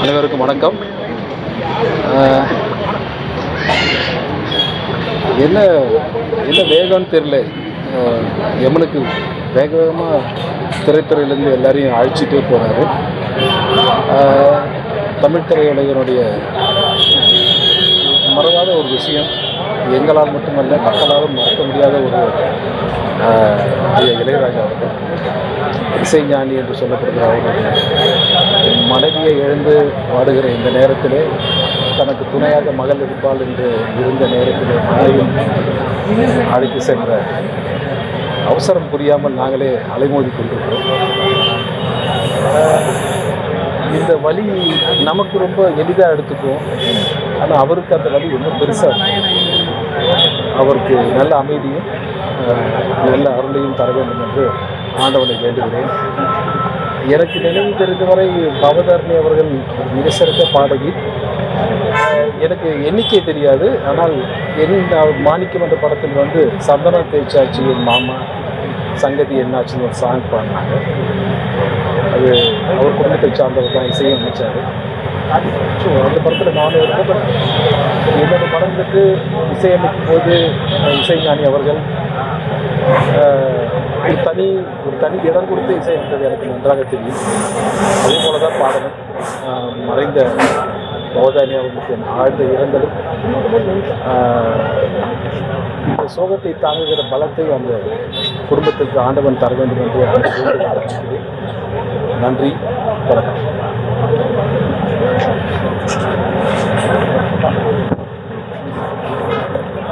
அனைவருக்கும் வணக்கம். என்ன என்ன வேகம்னு தெரில எமனுக்கு வேக வேகமாக திரைத்துறையிலேருந்து எல்லாரையும் அழைச்சிட்டே போகிறாரு தமிழ் திரையுலகனுடைய மறவாத ஒரு விஷயம். எங்களால் மட்டுமல்ல மக்களாலும் மறக்க முடியாத ஒரு இளையராஜா அவர்கள். இசைஞானி என்று சொல்லப்படுகிற அவர்கள். மனைவியை எழுந்து பாடுகிற இந்த நேரத்திலே தனக்கு துணையாக மகள் இருப்பாள் என்று இருந்த நேரத்திலே மனைவியும் அழைத்து சென்ற அவசரம் புரியாமல் நாங்களே அலைமோதி கொண்டிருக்கிறோம். இந்த வழி நமக்கு ரொம்ப எளிதாக எடுத்துக்குவோம் ஆனால் அவருக்கு அந்த வழி ரொம்ப பெருசாக அவருக்கு நல்ல அமைதியும் நல்ல அருளையும் தர வேண்டும் என்று ஆண்டவனை வேண்டுகிறேன். எனக்கு நினைவு தெரிந்தவரை பவதர்ணி அவர்கள் மிக சிறந்த பாடகி. எனக்கு எண்ணிக்கை தெரியாது ஆனால் என் மாணிக்கம் என்ற படத்தில் வந்து சந்தன தேய்ச்சாச்சியின் மாமா சங்கதி என்னாச்சுன்னு ஒரு சாங் பாடினாங்க. அது அவர் குடும்பத்தை சார்ந்தவர் தான் இசையும் அமைச்சார். அந்த படத்தில் நானும் இருக்கேன் பட் என்னோட இசையமைக்கும் போது இசைஞானி அவர்கள் ஒரு தனி ஒரு தனி இடம் கொடுத்து இசையமைத்தது எனக்கு நன்றாக தெரியும். அதே போல தான் பாடணும் மறைந்த பவதானி அவர்களுக்கு என் ஆழ்ந்த இரங்கலும் இந்த சோகத்தை தாங்குகிற பலத்தை அந்த குடும்பத்திற்கு ஆண்டவன் தர வேண்டும் என்று அந்த வேண்டுதலை நன்றி வணக்கம்.